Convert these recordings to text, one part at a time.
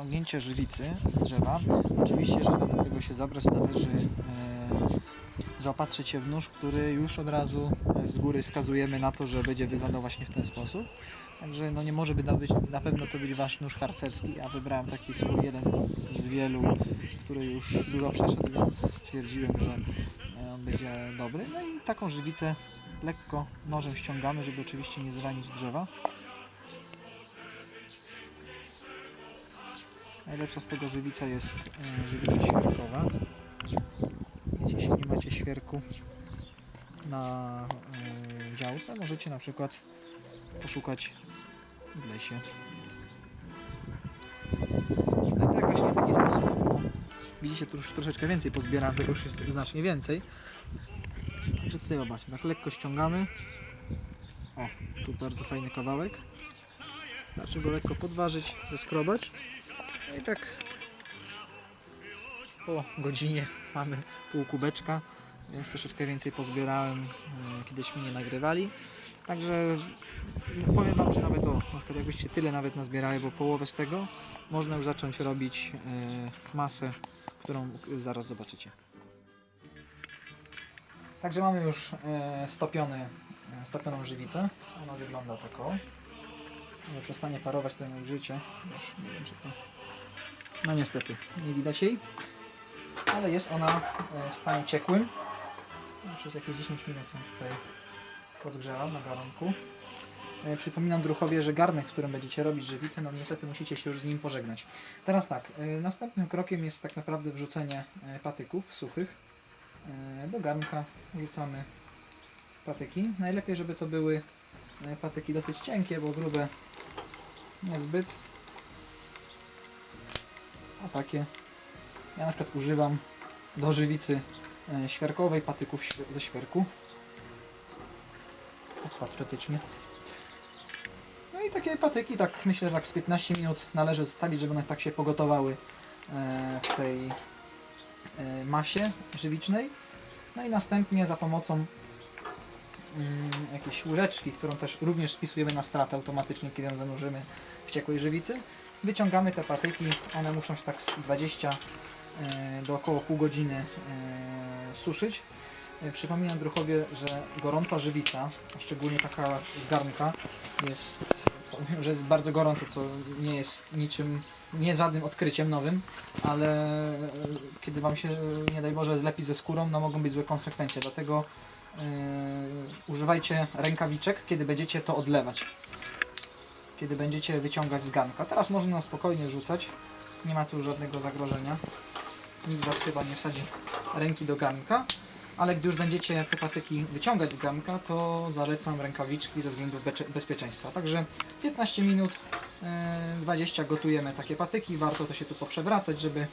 ściągnięcie żywicy z drzewa. Oczywiście, żeby do tego się zabrać, należy e, zaopatrzyć się w nóż, który już od razu z góry wskazujemy na to, że będzie wyglądał właśnie w ten sposób. Także no nie może być, na pewno to być wasz nóż harcerski. Ja wybrałem taki swój jeden z, z wielu, który już dużo przeszedł, więc stwierdziłem, że e, on będzie dobry. No i taką żywicę lekko nożem ściągamy, żeby oczywiście nie zranić drzewa. Najlepsza z tego żywica jest e, żywica świerkowa. Jeśli nie macie świerku na e, działce, możecie na przykład poszukać w lesie. No tak właśnie w taki sposób. Widzicie, tu już troszeczkę więcej pozbierałem, tego już jest znacznie więcej. Także tutaj zobaczcie, tak lekko ściągamy. O, tu bardzo fajny kawałek. Znaczy go lekko podważyć, zeskrobać. No i tak po godzinie mamy pół kubeczka. Już troszeczkę więcej pozbierałem, e, kiedyśmy nie nagrywali. Także powiem Wam, że nawet o, na przykład jakbyście tyle nawet nazbierali, bo połowę z tego można już zacząć robić e, masę, którą zaraz zobaczycie. Także mamy już e, stopiony, stopioną żywicę. Ona wygląda taką. Nie przestanie parować to ją użycie. Już nie wiem czy to... No niestety, nie widać jej. Ale jest ona e, w stanie ciekłym. Przez jakieś 10 minut ją tutaj podgrzewam na garnku. E, Przypominam druchowie, że garnek, w którym będziecie robić żywicę, no niestety musicie się już z nim pożegnać. Teraz tak, e, następnym krokiem jest tak naprawdę wrzucenie patyków suchych. Do garnka wrzucamy patyki. Najlepiej, żeby to były patyki dosyć cienkie, bo grube niezbyt. A takie. Ja na przykład używam do żywicy e, świerkowej patyków ze świerku. Tak patriotycznie. No i takie patyki, tak myślę, że tak z 15 minut należy zostawić, żeby one tak się pogotowały e, w tej e, masie żywicznej. No i następnie za pomocą mm, jakiejś łyżeczki, którą też również spisujemy na stratę automatycznie, kiedy ją zanurzymy w ciekłej żywicy. Wyciągamy te patyki, one muszą się tak z 20 e, do około pół godziny e, suszyć. E, Przypominam druchowie, że gorąca żywica, szczególnie taka z garnka, jest, powiem, że jest bardzo gorąca, co nie jest niczym, nie żadnym odkryciem nowym, ale kiedy Wam się, nie daj Boże, zlepi ze skórą, no mogą być złe konsekwencje, dlatego e, używajcie rękawiczek, kiedy będziecie to odlewać, kiedy będziecie wyciągać z garnka. Teraz można na spokojnie rzucać, nie ma tu żadnego zagrożenia. Nikt Was chyba nie wsadzi ręki do garnka, ale gdy już będziecie te patyki wyciągać z garnka, to zalecam rękawiczki ze względów bezpieczeństwa. Także 15 minut, e, 20 gotujemy takie patyki. Warto to się tu poprzewracać, żeby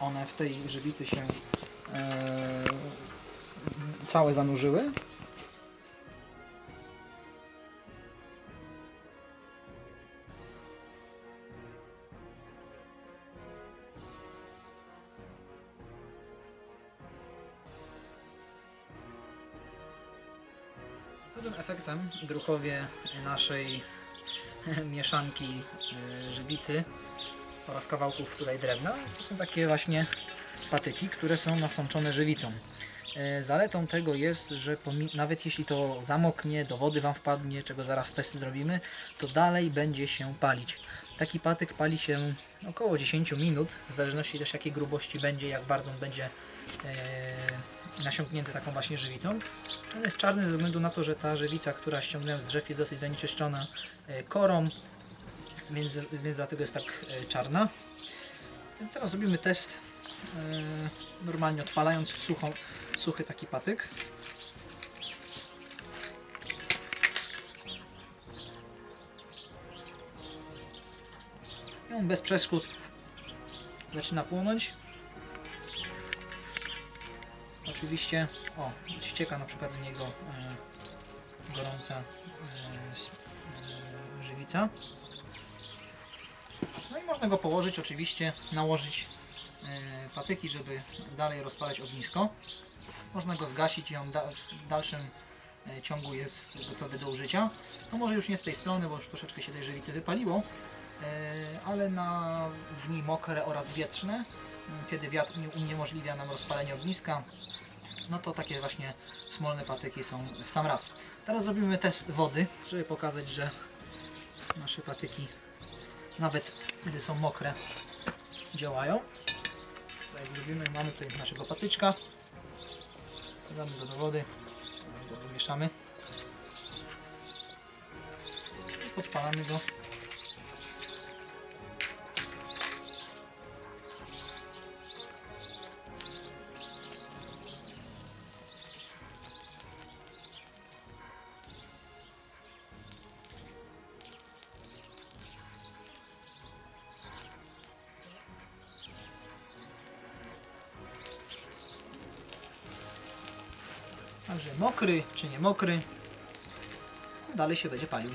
one w tej żywicy się e, całe zanurzyły. Cudownym efektem druchowie naszej mieszanki y, żywicy oraz kawałków tutaj drewna to są takie właśnie patyki, które są nasączone żywicą. Y, Zaletą tego jest, że nawet jeśli to zamoknie, do wody Wam wpadnie, czego zaraz testy zrobimy, to dalej będzie się palić. Taki patyk pali się około 10 minut, w zależności też jakiej grubości będzie, jak bardzo on będzie e, nasiąknięty taką właśnie żywicą. On jest czarny ze względu na to, że ta żywica, która ściągnąłem z drzew jest dosyć zanieczyszczona e, korą, więc, więc dlatego jest tak e, czarna. Teraz zrobimy test normalnie odpalając suchą, suchy taki patyk. I on bez przeszkód zaczyna płonąć. Oczywiście, o, ścieka na przykład z niego e, gorąca e, e, żywica. No i można go położyć, oczywiście, nałożyć e, patyki, żeby dalej rozpalać ognisko. Można go zgasić i on da, w dalszym e, ciągu jest gotowy do użycia. To może już nie z tej strony, bo już troszeczkę się tej żywicy wypaliło, e, ale na dni mokre oraz wietrzne, kiedy wiatr nie- uniemożliwia nam rozpalenie ogniska, no to takie właśnie smolne patyki są w sam raz. Teraz zrobimy test wody, żeby pokazać, że nasze patyki nawet gdy są mokre działają. Tutaj zrobimy, mamy tutaj naszego patyczka. Wsadzamy go do wody, go wymieszamy. Podpalamy go. Także mokry czy nie mokry, dalej się będzie palił.